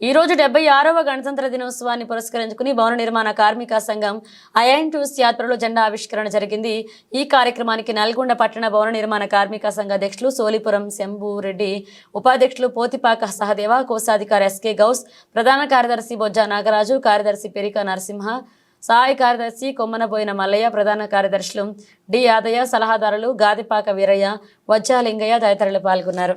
ఈ రోజు డెబ్బై ఆరవ గణతంత్ర దినోత్సవాన్ని పురస్కరించుకుని భవన నిర్మాణ కార్మిక సంఘం ఐఎన్టీయూస్ యాత్రలో జెండా ఆవిష్కరణ జరిగింది. ఈ కార్యక్రమానికి నల్గొండ పట్టణ భవన నిర్మాణ కార్మిక సంఘ అధ్యక్షులు సోలిపురం శంభూరెడ్డి ఉపాధ్యక్షులు పోతిపాక సహదేవ కోశాధికారి ఎస్కే గౌస్ ప్రధాన కార్యదర్శి బొజ్జా నాగరాజు కార్యదర్శి పెరిక నరసింహ సహాయ కార్యదర్శి కొమ్మనబోయిన మల్లయ్య ప్రధాన కార్యదర్శులు డి యాదయ్య సలహాదారులు గాదిపాక వీరయ్య వజ్జాలింగయ్య తదితరులు పాల్గొన్నారు.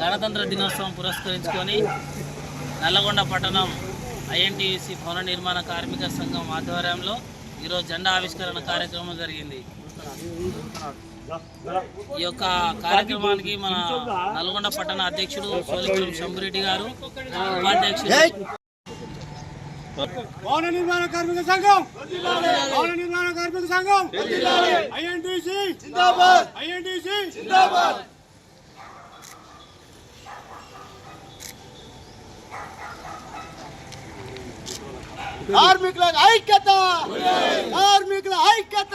గణతంత్ర దినోత్సవం పురస్కరించుకొని నల్లగొండ పట్టణం ఐఎన్టీయూసీ భవన నిర్మాణ కార్మిక సంఘం ఆధ్వర్యంలో ఈరోజు జెండా ఆవిష్కరణ కార్యక్రమం జరిగింది. ఈ యొక్క కార్యక్రమానికి మన నల్గొండ పట్టణ అధ్యక్షుడు సోలిపురం శంభురెడ్డి గారు ఉపాధ్యక్షుడు భవన నిర్మాణ కార్మిక సంఘం! భవన నిర్మాణ కార్మిక సంఘం! ఐఎన్టీసీ జిందాబాద్ ఐఎన్టీసీ కార్మికుల ఐక్యత! కార్మికుల ఐక్యత!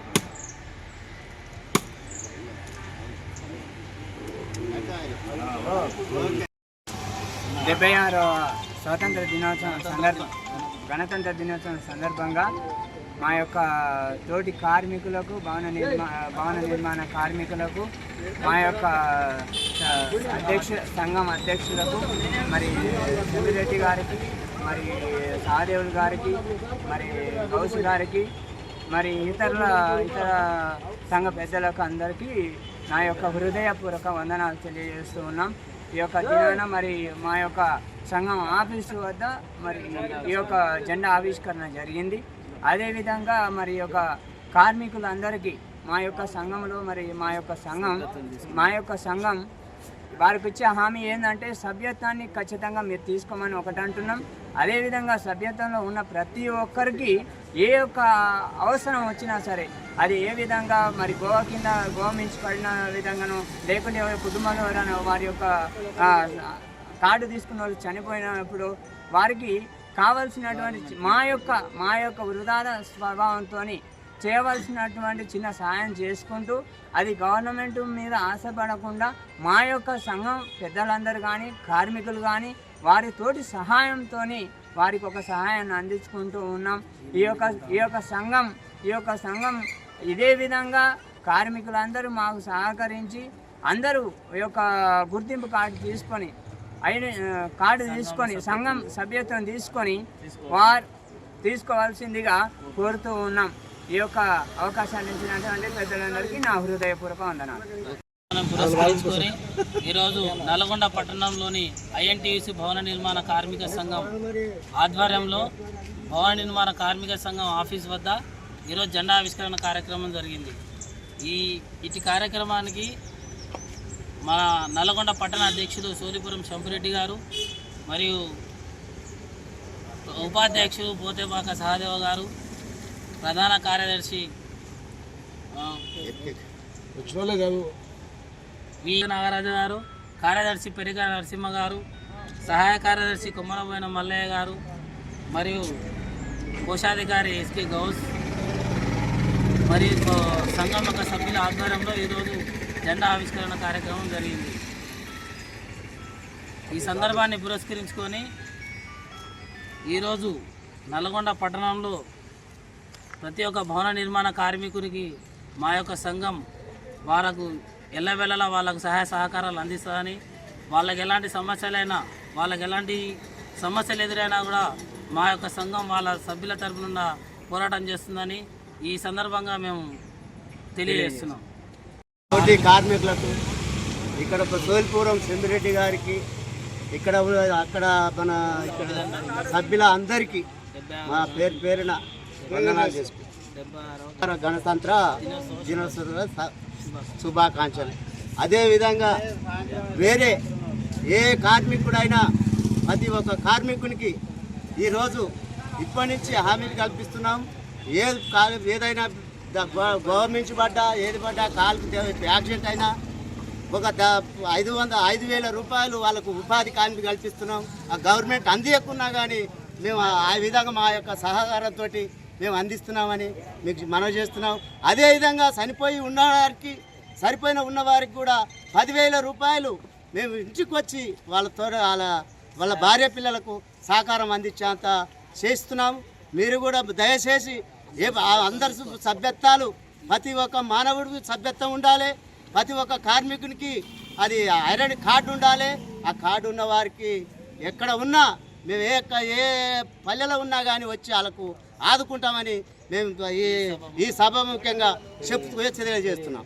డెబ్బై ఆరవ స్వాతంత్ర దినోత్సవం సందర్భ గణతంత్ర దినోత్సవం సందర్భంగా మా యొక్క తోటి కార్మికులకు భవన నిర్మా భవన నిర్మాణ కార్మికులకు మా యొక్క అధ్యక్ష సంఘం అధ్యక్షులకు మరి చంద్రెడ్డి గారికి మరి సహదేవులు గారికి మరి గౌసు గారికి మరి ఇతరుల ఇతర సంఘ పెద్దలకు అందరికీ నా యొక్క హృదయపూర్వక వందనాలు తెలియజేస్తూ ఉన్నాం. ఈ యొక్క దినాన మరి మా యొక్క సంఘం ఆఫీసు వద్ద మరి ఈ యొక్క జెండా ఆవిష్కరణ జరిగింది. అదేవిధంగా మరి యొక్క కార్మికులందరికీ మా యొక్క సంఘంలో మరి మా యొక్క సంఘం మా యొక్క సంఘం వారికి ఇచ్చే హామీ ఏంటంటే సభ్యత్వాన్ని ఖచ్చితంగా మీరు తీసుకోమని ఒకటి అంటున్నాం అదేవిధంగా సభ్యత్వంలో ఉన్న ప్రతి ఒక్కరికి ఏ యొక్క అవసరం వచ్చినా సరే అది ఏ విధంగా మరి గోవా కింద గోవా మించి పడిన విధంగానో లేకుంటే కుటుంబంలో ఎవరైనా వారి యొక్క కార్డు తీసుకున్న వాళ్ళు చనిపోయినప్పుడు వారికి కావలసినటువంటి మా యొక్క మా యొక్క వృధా స్వభావంతో చేయవలసినటువంటి చిన్న సహాయం చేసుకుంటూ అది గవర్నమెంట్ మీద ఆశపడకుండా మా యొక్క సంఘం పెద్దలందరూ కానీ కార్మికులు కానీ వారి తోటి సహాయంతో వారికి ఒక సహాయాన్ని అందించుకుంటూ ఉన్నాం. ఈ యొక్క ఈ యొక్క సంఘం ఈ యొక్క సంఘం ఇదే విధంగా కార్మికులందరూ మాకు సహకరించి అందరూ ఈ యొక్క గుర్తింపు కార్డు తీసుకొని అయిన కార్డు తీసుకొని సంఘం సభ్యత్వం తీసుకొని వారు తీసుకోవాల్సిందిగా కోరుతూ ఉన్నాం. ఈ యొక్క అవకాశాన్ని ఇచ్చినటువంటి పెద్దలందరికీ నా హృదయపూర్వక వందనాలు. మనం పురస్కరించుకొని ఈరోజు నల్గొండ పట్టణంలోని ఐఎన్టీయూసీ భవన నిర్మాణ కార్మిక సంఘం ఆధ్వర్యంలో భవన నిర్మాణ కార్మిక సంఘం ఆఫీస్ వద్ద ఈరోజు జెండా ఆవిష్కరణ కార్యక్రమం జరిగింది. ఈ ఇటు కార్యక్రమానికి మన నల్గొండ పట్టణ అధ్యక్షుడు సూరిపురం శంపురెడ్డి గారు మరియు ఉపాధ్యక్షుడు పోతేబాక సహదేవ గారు ప్రధాన కార్యదర్శి వి. నాగరాజు గారు కార్యదర్శి పెరిగ నరసింహ గారు సహాయ కార్యదర్శి కొమ్మలబోయిన మల్లయ్య గారు మరియు కోశాధికారి ఎస్కే గౌస్ మరియు సంఘం యొక్క సభ్యుల ఆధ్వర్యంలో ఈరోజు జెండా ఆవిష్కరణ కార్యక్రమం జరిగింది. ఈ సందర్భాన్ని పురస్కరించుకొని ఈరోజు నల్గొండ పట్టణంలో ప్రతి ఒక్క భవన నిర్మాణ కార్మికునికి మా యొక్క సంఘం వాళ్ళకు ఎల్లవెల్లలా వాళ్ళకు సహాయ సహకారాలు అందిస్తుందని వాళ్ళకి ఎలాంటి సమస్యలైనా వాళ్ళకి ఎలాంటి సమస్యలు ఎదురైనా కూడా మా యొక్క సంఘం వాళ్ళ సభ్యుల తరపున పోరాటం చేస్తుందని ఈ సందర్భంగా మేము తెలియజేస్తున్నాం. తోటి కార్మికులకు ఇక్కడ సోల్పురం సెమిరెడ్డి గారికి ఇక్కడ అక్కడ మన ఇక్కడ సభ్యుల అందరికీ మా పేరు పేరున వందనాలు చేసుకుంటాం గణతంత్ర దినోత్సవ శుభాకాంక్షలు. అదేవిధంగా వేరే ఏ కార్మికుడైనా ప్రతి ఒక్క కార్మికునికి ఈరోజు ఇప్పటి నుంచి హామీలు కల్పిస్తున్నాం. ఏ ఏదైనా గవర్నమెంట్ పడ్డా ఏది పడ్డా కాలు యాక్సిడెంట్ అయినా ఒక ఐదు వంద ఐదు వేల రూపాయలు వాళ్ళకు ఉపాధి హామీ కల్పిస్తున్నాం. ఆ గవర్నమెంట్ అందియకున్నా కానీ మేము ఆ విధంగా మా యొక్క సహకారంతో మేము అందిస్తున్నామని మీకు మనవి చేస్తున్నాం. అదేవిధంగా చనిపోయి ఉన్న వారికి సరిపోయిన ఉన్నవారికి కూడా పదివేల రూపాయలు మేము ఇంటికి వచ్చి వాళ్ళతో వాళ్ళ వాళ్ళ భార్య పిల్లలకు సహకారం అందించేంత చేస్తున్నాము మీరు కూడా దయచేసి ఏ ఆ అందరి సు- సభ్యత్వాలు ప్రతి ఒక్క మానవుడికి సభ్యత్వం ఉండాలి. ప్రతి ఒక్క కార్మికునికి అది ఐరన్ కార్డు ఉండాలి. ఆ కార్డు ఉన్న వారికి ఎక్కడ ఉన్నా మేము ఏ ఏ పల్లెలో ఉన్నా కానీ వచ్చి వాళ్ళకు ఆదుకుంటామని మేము ఈ ఈ సభ ముఖ్యంగా చెప్తూ తెలియజేస్తున్నాం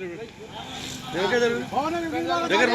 కి భవన దగ్గర